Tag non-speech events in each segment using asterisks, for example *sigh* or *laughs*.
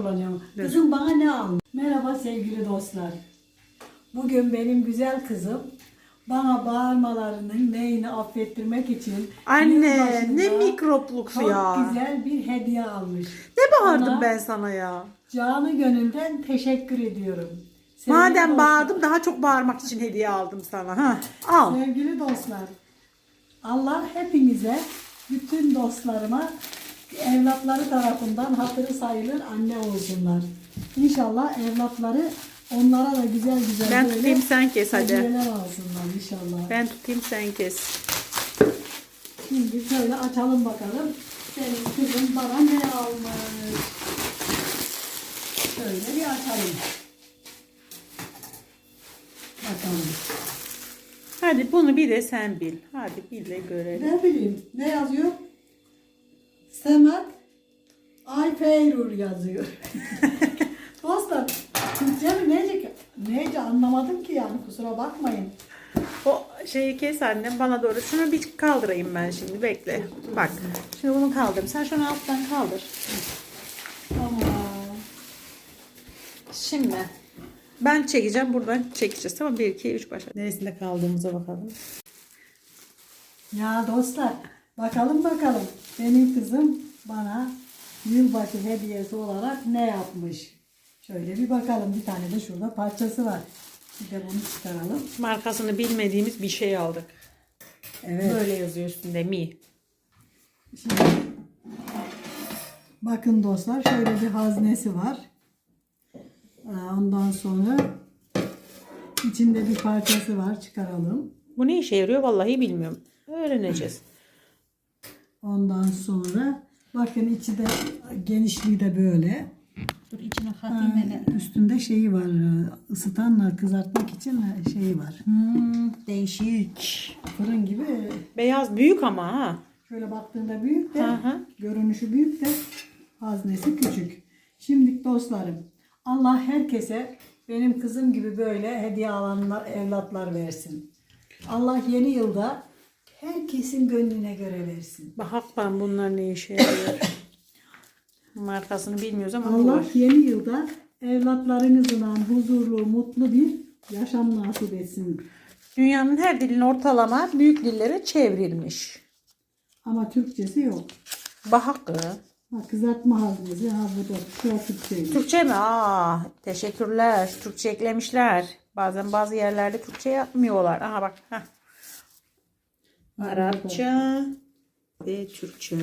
kullanıyorum. Kızım bana ne almış? Merhaba sevgili dostlar. Bugün benim güzel kızım bana bağırmalarının neyini affettirmek için Anne ne mikropluk çok ya. güzel bir hediye almış. Ne bağırdım Ona ben sana ya. Canı gönülden teşekkür ediyorum. Sevgili Madem dostlar- bağırdım daha çok bağırmak için hediye aldım sana. Ha, al. Sevgili dostlar, Allah hepinize, bütün dostlarıma evlatları tarafından hatırı sayılır anne olsunlar. İnşallah evlatları onlara da güzel güzel Ben böyle tutayım sen kes hadi. hediyeler alsınlar inşallah. Ben tutayım sen kes. Şimdi şöyle açalım bakalım. Senin kızın bana ne almış? Şöyle bir açalım. Bakalım. Hadi bunu bir de sen bil. Hadi bil de görelim. Ne bileyim ne yazıyor? Semet Aypeyrur yazıyor. *laughs* Dostlar Türkçe mi neyce, neyce anlamadım ki yani kusura bakmayın. O şeyi kes annem bana doğru. Şunu bir kaldırayım ben şimdi bekle. Bak. Şimdi bunu kaldır. Sen şunu alttan kaldır. Tamam. Şimdi ben çekeceğim buradan çekeceğiz tamam 1 2 3 başla. Neresinde kaldığımıza bakalım. Ya dostlar bakalım bakalım benim kızım bana yılbaşı hediyesi olarak ne yapmış? Şöyle bir bakalım bir tane de şurada parçası var. Bir de bunu çıkaralım. Markasını bilmediğimiz bir şey aldık. Evet. Böyle yazıyor üstünde mi. Şimdi bakın dostlar şöyle bir haznesi var. Ee, Ondan sonra içinde bir parçası var. Çıkaralım. Bu ne işe yarıyor vallahi bilmiyorum. Öğreneceğiz. Ondan sonra bakın içi de genişliği de böyle. Dur içine Ha, üstünde şeyi var. e, ısıtanla kızartmak için e, şeyi var. Hmm, değişik. Fırın gibi Beyaz büyük ama ha. şöyle baktığında büyük de hı. görünüşü büyük de haznesi küçük. Şimdi dostlarım Allah herkese benim kızım gibi böyle hediye alanlar evlatlar versin. Allah yeni yılda herkesin gönlüne göre versin. Bak ben bunlar ne işe yarıyor. Markasını bilmiyoruz ama bu Allah var. yeni yılda evlatlarınızla huzurlu, mutlu bir yaşam nasip etsin. Dünyanın her dilin ortalama büyük dillere çevrilmiş. Ama Türkçesi yok. Bahakı. Ha, kızartma haznesi, ha bu da şu Türkçe. Türkçe mi? Aa, teşekkürler. Türkçe eklemişler. Bazen bazı yerlerde Türkçe yapmıyorlar. Aha bak. Heh. Arapça ve Türkçe.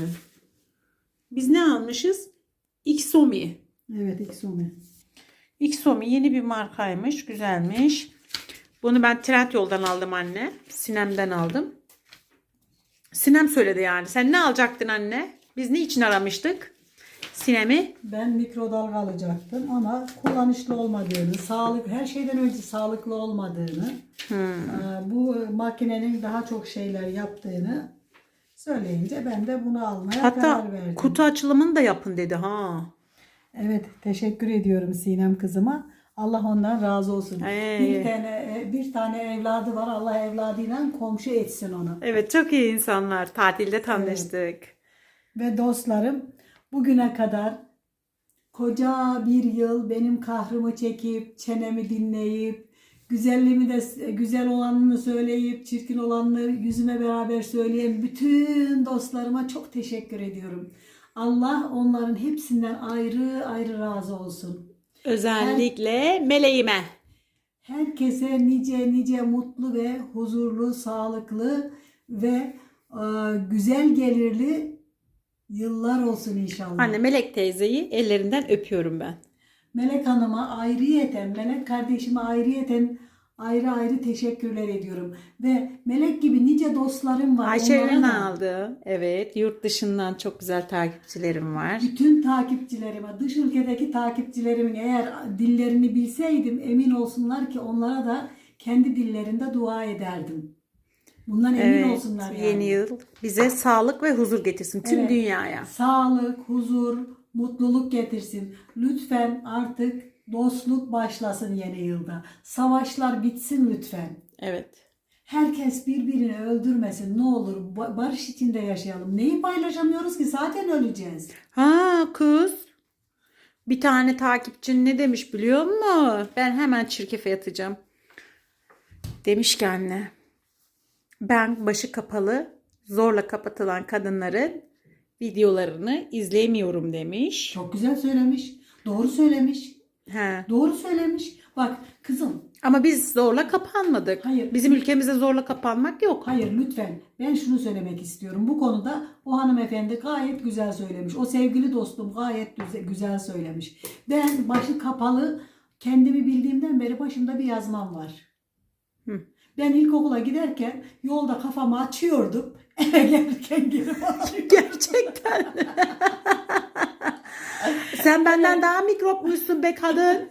Biz ne almışız? Xomi. Evet, Xome. Xomi yeni bir markaymış. Güzelmiş. Bunu ben Trendyol'dan aldım anne. Sinem'den aldım. Sinem söyledi yani. Sen ne alacaktın anne? Biz ne için aramıştık? Sinem'i. Ben mikrodalga alacaktım ama kullanışlı olmadığını, sağlık her şeyden önce sağlıklı olmadığını, Hmm. e, bu makinenin daha çok şeyler yaptığını söyleyince ben de bunu almaya Hatta karar verdim. kutu açılımını da yapın dedi ha. Evet, teşekkür ediyorum Sinem kızıma. Allah ondan razı olsun. Ee. Bir tane e, bir tane evladı var. Allah evladıyla komşu etsin onu. Evet çok iyi insanlar. Tatilde tanıştık. Ve dostlarım bugüne kadar koca bir yıl benim kahrımı çekip çenemi dinleyip güzelliğimi de güzel olanını söyleyip çirkin olanını yüzüme beraber söyleyen bütün dostlarıma çok teşekkür ediyorum. Allah onların hepsinden ayrı ayrı razı olsun. Özellikle meleğime. Herkese nice nice mutlu ve huzurlu, sağlıklı ve e, güzel gelirli yıllar olsun inşallah. Anne Melek teyzeyi ellerinden öpüyorum ben. Melek Hanım'a ayrıyeten, Melek kardeşime ayrıyeten ayrı ayrı teşekkürler ediyorum. Ve Melek gibi nice dostlarım var. Ayşe Onlara da aldı. Evet yurt dışından çok güzel takipçilerim var. Bütün takipçilerime, dış ülkedeki takipçilerimin eğer dillerini bilseydim emin olsunlar ki onlara da kendi dillerinde dua ederdim. Bundan emin Evet, olsunlar yani. yeni yıl bize sağlık ve huzur getirsin tüm Evet. dünyaya. Sağlık, huzur, mutluluk getirsin. Lütfen artık dostluk başlasın yeni yılda. Savaşlar bitsin lütfen. Evet. Herkes birbirini öldürmesin. Ne olur ba- barış içinde yaşayalım. Neyi paylaşamıyoruz ki? Zaten öleceğiz. Ha kız. Bir tane takipçin ne demiş biliyor musun? Ben hemen çirkefe yatacağım. Demiş ki anne. Ben başı kapalı zorla kapatılan kadınların videolarını izleyemiyorum demiş. Çok güzel söylemiş. Doğru söylemiş. He. Doğru söylemiş. Bak kızım Ama biz zorla kapanmadık. Hayır. Bizim ülkemizde zorla kapanmak yok. Hayır lütfen ben şunu söylemek istiyorum. Bu konuda o hanımefendi gayet güzel söylemiş. O sevgili dostum gayet güzel, söylemiş. Ben başı kapalı kendimi bildiğimden beri başımda bir yazmam var. Ben ilkokula giderken yolda kafamı açıyordum. *laughs* Eve gelirken bağlıyordum. Gerçekten. *laughs* Sen benden daha mikropmuşsun be kadın.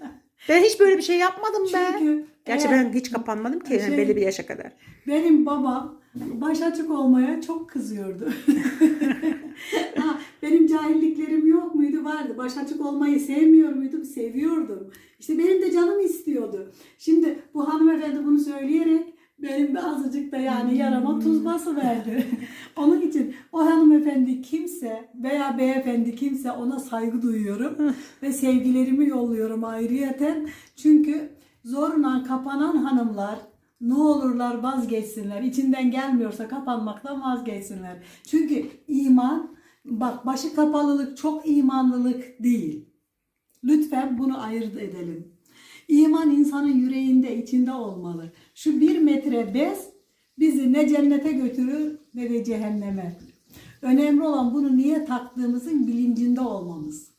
Ben hiç böyle bir şey yapmadım be. Çünkü Gerçi eğer ben hiç kapanmadım ki Şey- belli bir yaşa kadar. benim babam baş açık olmaya çok kızıyordu. *laughs* ha, benim cahilliklerim yok muydu? Vardı. Baş açık olmayı sevmiyor muydum? Seviyordum. İşte benim de canım istiyordu. Şimdi bu hanımefendi bunu söyleyerek benim de azıcık da yani yarama tuz bası verdi. *laughs* Onun için o hanımefendi kimse veya beyefendi kimse ona saygı duyuyorum ve sevgilerimi yolluyorum ayrıyeten. Çünkü zorla kapanan hanımlar ne olurlar vazgeçsinler. İçinden gelmiyorsa kapanmaktan vazgeçsinler. Çünkü iman bak başı kapalılık çok imanlılık değil. Lütfen bunu ayırt edelim. İman insanın yüreğinde, içinde olmalı. Şu bir metre bez bizi ne cennete götürür ne de cehenneme. Önemli olan bunu niye taktığımızın bilincinde olmamız.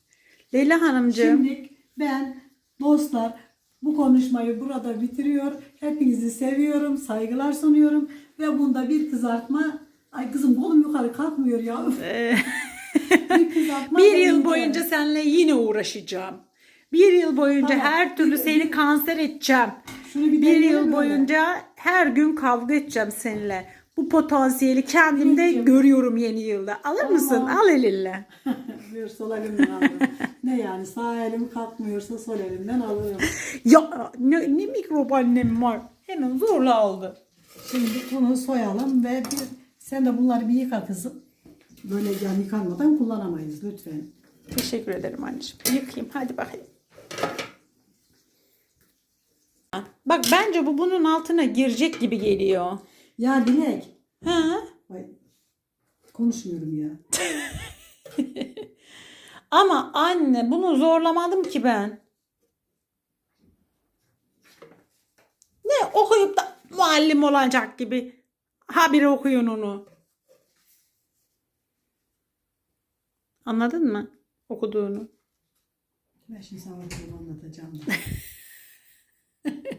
Leyla Hanımcığım. Şimdi ben dostlar bu konuşmayı burada bitiriyor. Hepinizi seviyorum, saygılar sunuyorum ve bunda bir kızartma Ay kızım kolum yukarı kalkmıyor ya. *laughs* Bir kızartma bir yıl boyunca seninle yine uğraşacağım. Bir yıl boyunca Tamam. her türlü seni kanser edeceğim. Şunu bir, Bir yıl öyle. boyunca her gün kavga edeceğim seninle. Bu potansiyeli kendimde Peki. görüyorum yeni yılda. Alır Tamam. mısın? Al elinle. *laughs* Buyur sol elimden alırım. ne yani sağ elim kalkmıyorsa sol elimden alırım. *laughs* Ya ne, ne mikrop annem var. Hemen zorla aldı. Şimdi bunu soyalım ve bir, sen de bunları bir yıka kızım. Böyle yani yıkanmadan kullanamayız lütfen. Teşekkür ederim anneciğim. Yıkayayım. Hadi bakayım. Bak bence bu bunun altına girecek gibi geliyor. Ya Dilek. Ha? Ay, konuşmuyorum ya. *laughs* Ama anne bunu zorlamadım ki ben. Ne okuyup da muallim olacak gibi. Habire okuyun onu. Anladın mı? Okuduğunu. Ben şimdi sana oturup anlatacağım. *laughs*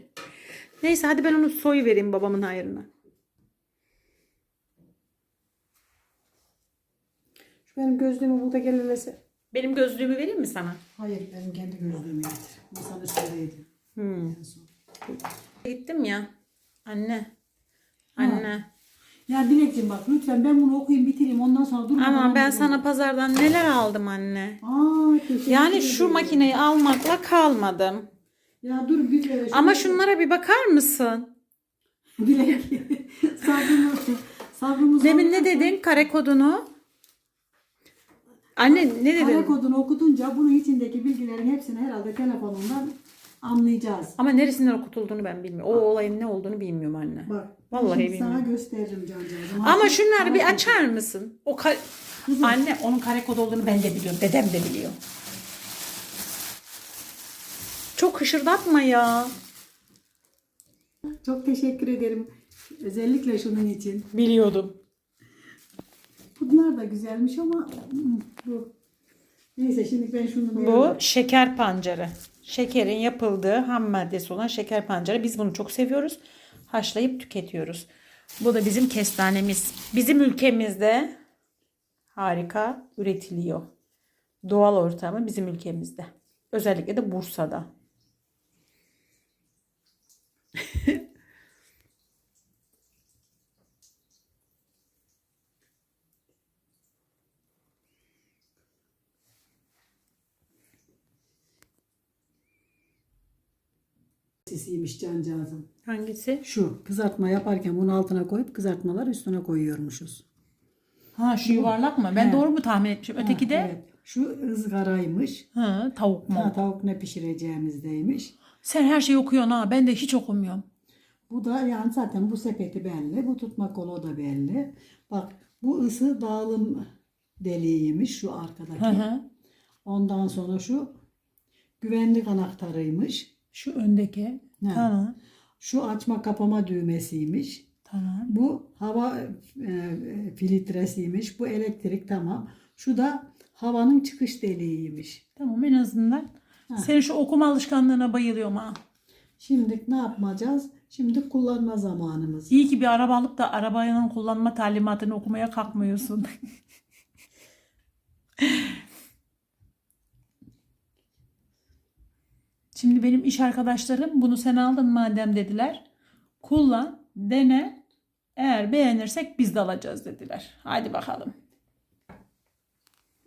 Neyse hadi ben onu soy vereyim babamın hayrına. Şu benim gözlüğümü burada gelirlese. Benim gözlüğümü vereyim mi sana? Hayır benim kendi gözlüğümü getir. Sana söyleydi. Hmm. En son. Gittim ya. Anne. Anne. Ya Dilekciğim bak lütfen ben bunu okuyayım bitireyim ondan sonra dur. Ama ben sana pazardan neler aldım anne. Aa, teşekkür Yani şu ederim. makineyi almakla kalmadım. Ya dur bir kere. Ama şunlara bir bakar mısın? *laughs* Dilek. sabrımız. Sabrımız. Demin ne dedin? Kare kodunu. Anne ne Kare dedin? kodunu okutunca bunun içindeki bilgilerin hepsini herhalde telefonundan anlayacağız. Ama neresinden okutulduğunu ben bilmiyorum. O olayın ne olduğunu bilmiyorum anne. Bak. Vallahi şimdi Sana bilmiyorum. gösteririm cancağızım. Ama şunları kare bir açar mısın? O kare... Anne onun kare kod olduğunu ben de biliyorum. Dedem de biliyor. Çok hışırdatma ya. Çok teşekkür ederim. Özellikle şunun için. Biliyordum. Bunlar da güzelmiş ama hmm, bu. Neyse şimdi ben şunu Bu beğendim. şeker pancarı. Şekerin yapıldığı ham maddesi olan şeker pancarı. Biz bunu çok seviyoruz. Haşlayıp tüketiyoruz. Bu da bizim kestanemiz. Bizim ülkemizde harika üretiliyor. Doğal ortamı bizim ülkemizde. Özellikle de Bursa'da. Sisiymiş cancağızım. Hangisi? Şu kızartma yaparken bunu altına koyup kızartmalar üstüne koyuyormuşuz. Ha şu yuvarlak mı? Ben He. doğru mu tahmin etmişim? Öteki de evet. Şu ızgaraymış. Ha, tavuk mu? Ha, tavuk ne pişireceğimizdeymiş. Sen her şeyi okuyorsun ha. Ben de hiç okumuyorum. Bu da yani zaten bu sepeti belli. Bu tutma kolu da belli. Bak bu ısı dağılım deliğiymiş şu arkadaki. Hı hı. Ondan sonra şu güvenlik anahtarıymış. Şu öndeki. Ha. Tamam. Şu açma kapama düğmesiymiş. Tamam. Bu hava e, filtresiymiş. Bu elektrik tamam. Şu da havanın çıkış deliğiymiş. Tamam en azından. Senin şu okuma alışkanlığına bayılıyorum ha. Şimdi ne yapacağız? Şimdi kullanma zamanımız. İyi ki bir araba alıp da arabanın kullanma talimatını okumaya kalkmıyorsun. *laughs* Şimdi benim iş arkadaşlarım bunu sen aldın madem dediler. Kullan, dene. Eğer beğenirsek biz de alacağız dediler. Hadi bakalım.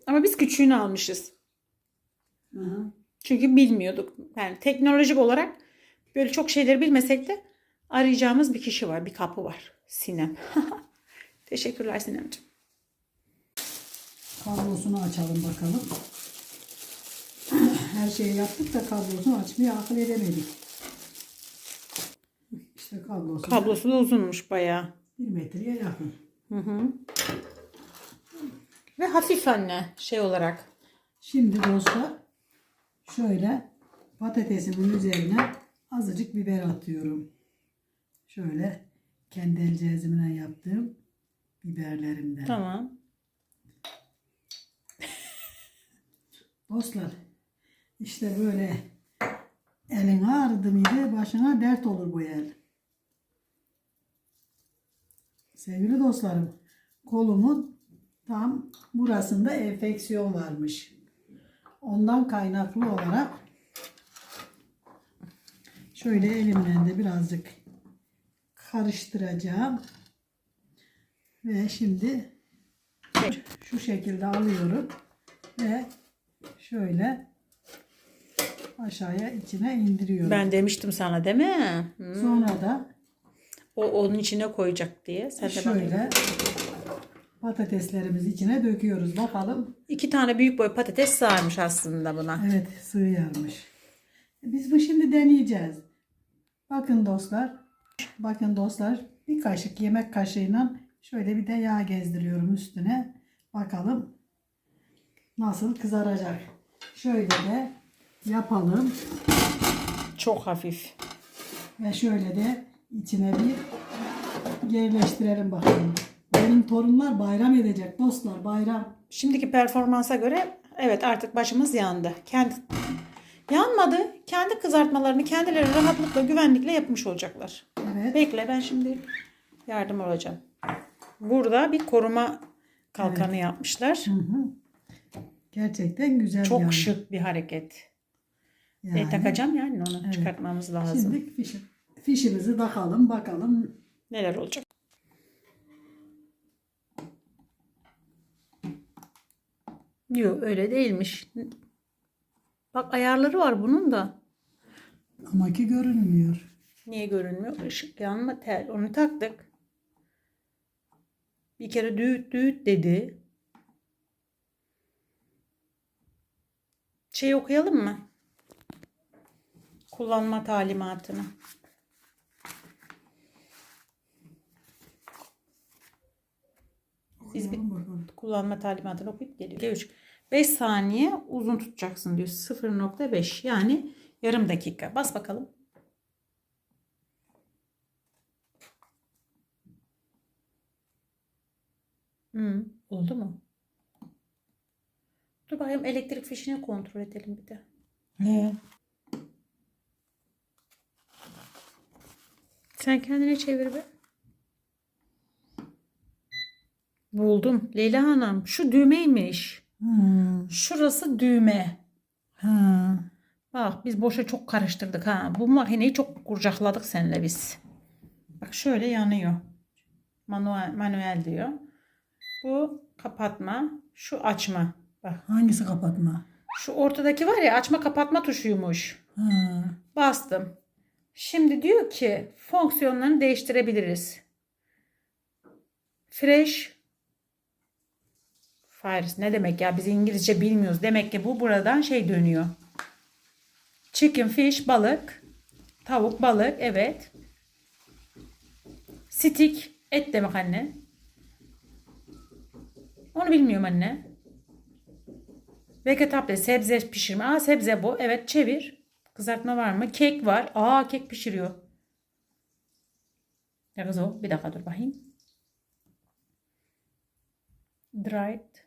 Ama biz küçüğünü almışız. Hı hı. Çünkü bilmiyorduk. Yani teknolojik olarak böyle çok şeyleri bilmesek de arayacağımız bir kişi var. Bir kapı var. Sinem. *laughs* Teşekkürler Sinemciğim. Kablosunu açalım bakalım. Her şeyi yaptık da kablosunu açmayı akıl edemedik. İşte kablosu, Kablosu da uzunmuş bayağı. bir metreye yakın. Hı hı. Ve hafif anne şey olarak. Şimdi dostlar şöyle patatesimin üzerine azıcık biber atıyorum. Şöyle kendi el cezimle yaptığım biberlerimden. Tamam. *laughs* Dostlar işte böyle elin ağrıdı mıydı başına dert olur bu el. Sevgili dostlarım kolumun tam burasında enfeksiyon varmış. Ondan kaynaklı olarak şöyle elimle de birazcık karıştıracağım. Ve şimdi şu şekilde alıyorum ve şöyle aşağıya içine indiriyorum. Ben demiştim sana değil mi? Hı. Sonra da O onun içine koyacak diye. Sen de şöyle bakayım. Patateslerimizi içine döküyoruz. Bakalım. İki tane büyük boy patates sığarmış aslında buna. Evet sığıyarmış. Biz bu şimdi deneyeceğiz. Bakın dostlar. Bakın dostlar. Bir kaşık yemek kaşığıyla şöyle bir de yağ gezdiriyorum üstüne. Bakalım nasıl kızaracak. Şöyle de yapalım. Çok hafif. Ve şöyle de içine bir yerleştirelim bakalım. Benim torunlar bayram edecek dostlar bayram. Şimdiki performansa göre evet artık başımız yandı. Kendi yanmadı. Kendi kızartmalarını kendileri rahatlıkla güvenlikle yapmış olacaklar. Evet. Bekle ben şimdi yardım olacağım. Burada bir koruma kalkanı yapmışlar. Hı hı. Gerçekten güzel Çok yani. şık bir hareket. Yani. E, takacağım yani onu Evet. çıkartmamız lazım. Şimdi fişi, fişimizi takalım bakalım. Neler olacak? Yok öyle değilmiş. Bak ayarları var bunun da. Ama ki görünmüyor. Niye görünmüyor? Işık yanma tel. Onu taktık. Bir kere düğüt düğüt dedi. Şey okuyalım mı? Kullanma talimatını. Biz bir- kullanma talimatını okuyup geliyor. 3. 5 saniye uzun tutacaksın diyor. 0.5 yani yarım dakika. Bas bakalım. Hı, oldu mu? Dur bakayım elektrik fişini kontrol edelim bir de. He. Sen kendine çevir be. Buldum. Leyla Hanım şu düğmeymiş. Hı. Şurası düğme. Ha. Bak biz boşa çok karıştırdık ha. Bu makineyi çok kurcakladık seninle biz. Bak şöyle yanıyor. Manuel, manuel diyor. Bu kapatma. Şu açma. Bak Hangisi kapatma? şu ortadaki var ya açma kapatma tuşuymuş. Ha. Bastım. Şimdi diyor ki fonksiyonlarını değiştirebiliriz. Fresh Fires ne demek ya? Biz İngilizce bilmiyoruz. Demek ki bu buradan şey dönüyor. Chicken, fish, balık. Tavuk, balık. Evet. Stick, et demek anne. Onu bilmiyorum anne. Vegetable, sebze pişirme. Aa sebze bu. Evet çevir. Kızartma var mı? Kek var. Aa kek pişiriyor. Ne kız o? Bir dakika dur bakayım. Dried.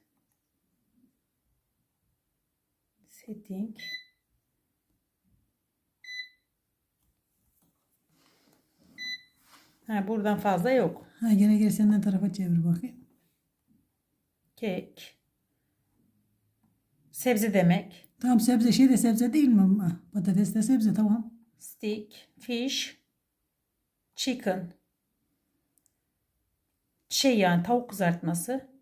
Setting. Ha, buradan fazla yok. Ha gene gel senden tarafa çevir bakayım. Kek. Sebze demek. Tamam sebze şey de sebze değil mi ama? Patates de sebze tamam. Steak, fish, chicken. Şey yani tavuk kızartması.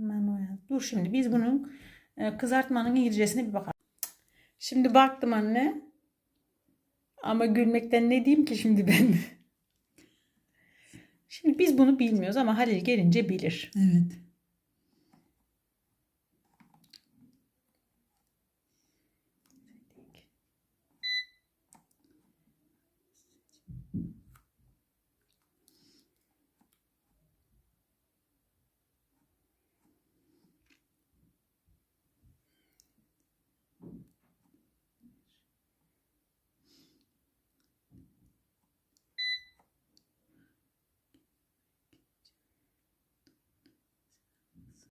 Manuel. Dur şimdi biz bunun e, kızartmanın İngilizcesine bir bakalım. Şimdi baktım anne. Ama gülmekten ne diyeyim ki şimdi ben? *laughs* Şimdi biz bunu bilmiyoruz ama Halil gelince bilir. Evet.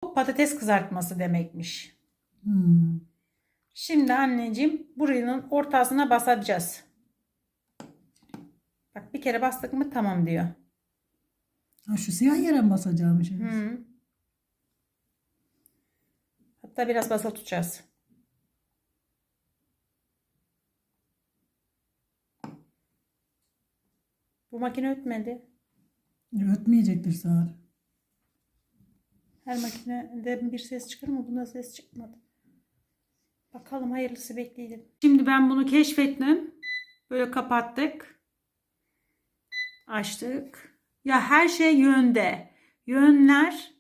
Bu patates kızartması demekmiş. Hmm. Şimdi anneciğim buranın ortasına basacağız. Bak bir kere bastık mı tamam diyor. Ha, şu siyah yere mi basacağım şimdi? Hı. Hatta biraz basılı tutacağız. Bu makine ötmedi. Ötmeyecektir sağır. Her makinede bir ses çıkar mı? Bunda ses çıkmadı. Bakalım hayırlısı bekleyelim. Şimdi ben bunu keşfettim. Böyle kapattık. Açtık. Ya her şey yönde. Yönler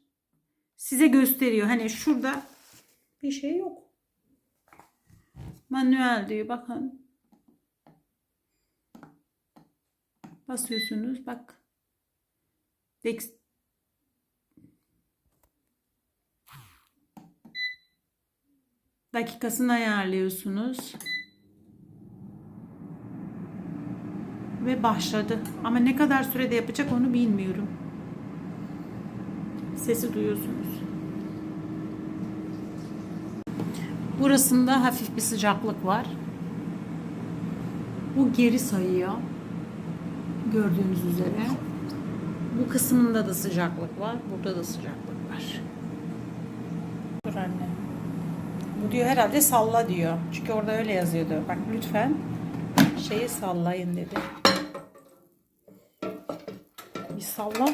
size gösteriyor. Hani şurada bir şey yok. Manuel diyor bakın. Basıyorsunuz bak. Dex dakikasını ayarlıyorsunuz. Ve başladı. Ama ne kadar sürede yapacak onu bilmiyorum. Sesi duyuyorsunuz. Burasında hafif bir sıcaklık var. Bu geri sayıyor. Gördüğünüz üzere. Bu kısmında da sıcaklık var. Burada da sıcaklık var. Dur anne. Bu diyor herhalde salla diyor. Çünkü orada öyle yazıyordu. Bak lütfen şeyi sallayın dedi. Bir salla.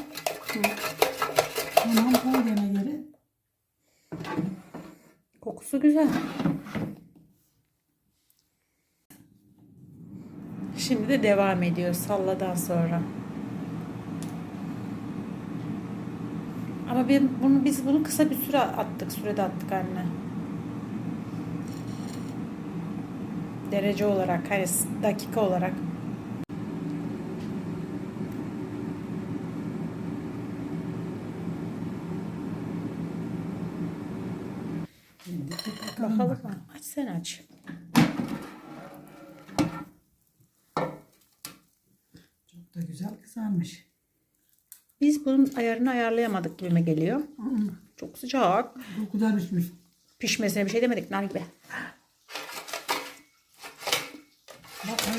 Tamam koy gene geri. Kokusu güzel. Şimdi de devam ediyor salladan sonra. Ama ben bunu biz bunu kısa bir süre attık, sürede attık anne. Derece olarak, hani dakika olarak. Bakalım. Aç sen aç. Çok da güzel kızarmış. Biz bunun ayarını ayarlayamadık gibime geliyor. Çok sıcak. Çok pişmiş. Pişmesine bir şey demedik nar gibi.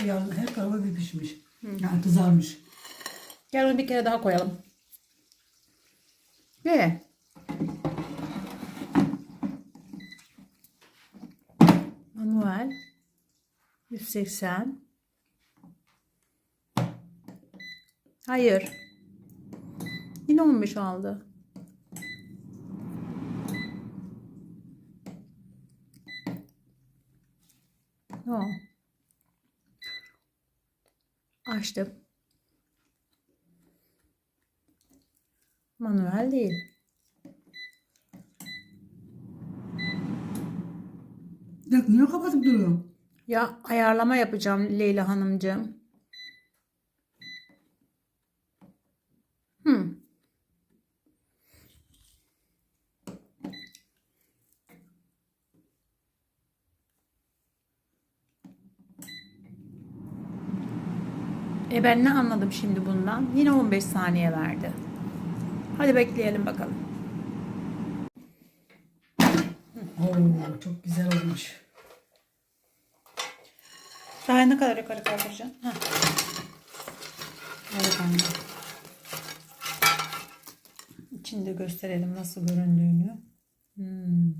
Bak her, tarafı bir pişmiş. Yani kızarmış. Gel onu bir kere daha koyalım. Ne? Manuel 180 Hayır. Yine 15 aldı. Açtım. Manuel değil. Ya niye kapatıp duruyorsun? Ya ayarlama yapacağım Leyla Hanımcığım. Hmm. E ben ne anladım şimdi bundan? Yine 15 saniye verdi. Hadi bekleyelim bakalım. Oo, çok güzel olmuş. Daha ne kadar yukarı kaldıracağım? Heh. Evet anne. İçinde gösterelim nasıl göründüğünü. Hmm.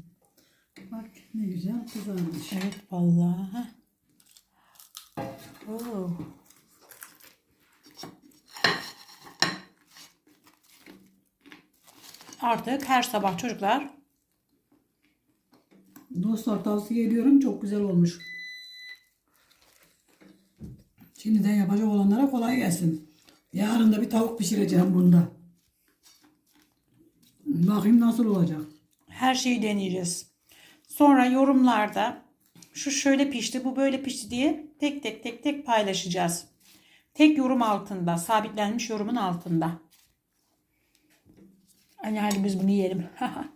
Bak ne güzel kızarmış. Evet vallahi. heh. Oo. Artık her sabah çocuklar Dostlar tavsiye ediyorum. Çok güzel olmuş. Şimdiden yapacak olanlara kolay gelsin. Yarın da bir tavuk pişireceğim bunda. Bakayım nasıl olacak. her şeyi deneyeceğiz. Sonra yorumlarda şu şöyle pişti, bu böyle pişti diye tek tek tek tek paylaşacağız. Tek yorum altında, sabitlenmiş yorumun altında. Hani hadi biz bunu yiyelim. *laughs*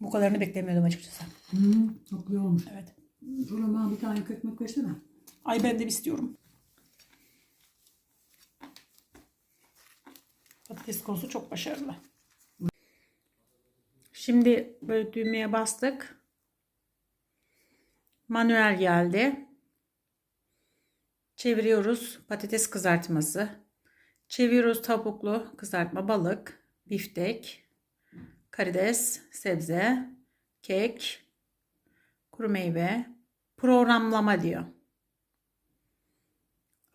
bu kadarını beklemiyordum açıkçası. Hı, çok güzel olmuş. Evet. Şuraya bana bir tane ekmek versene. Ay ben de istiyorum. Patates konusu çok başarılı. Şimdi böyle düğmeye bastık. Manuel geldi. Çeviriyoruz patates kızartması. Çeviriyoruz tavuklu kızartma balık, biftek, karides, sebze, kek, kuru meyve, programlama diyor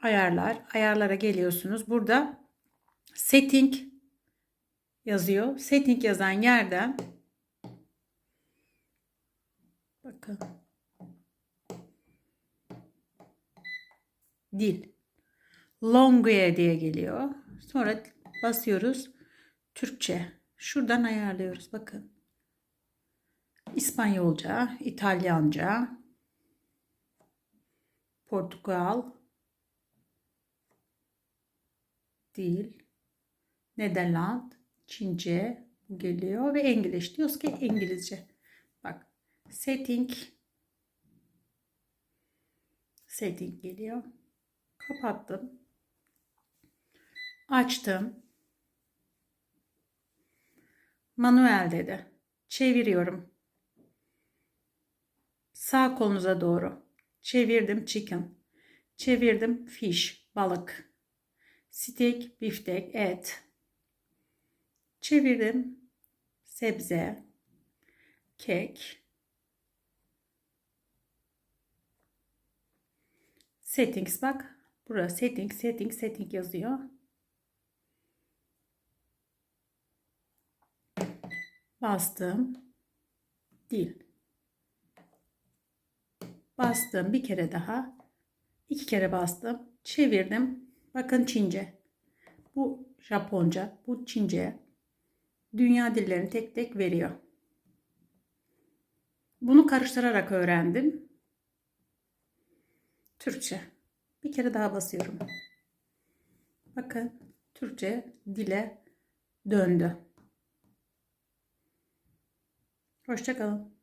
ayarlar. Ayarlara geliyorsunuz. Burada setting yazıyor. Setting yazan yerden bakın dil Longue diye geliyor. Sonra basıyoruz Türkçe. Şuradan ayarlıyoruz. Bakın. İspanyolca, İtalyanca, Portugal, değil. Nederland, Çince geliyor ve İngiliz. Diyoruz ki İngilizce. Bak setting setting geliyor. Kapattım. Açtım. Manuel dedi. Çeviriyorum. Sağ kolunuza doğru. Çevirdim chicken. Çevirdim fish, balık. Steak, biftek, et. Çevirdim. Sebze, kek. Settings bak. Burası setting, setting, setting yazıyor. Bastım. Dil. Bastım bir kere daha. iki kere bastım. Çevirdim. Bakın Çince. Bu Japonca, bu Çince. Dünya dillerini tek tek veriyor. Bunu karıştırarak öğrendim. Türkçe. Bir kere daha basıyorum. Bakın Türkçe dile döndü. Hoşçakalın.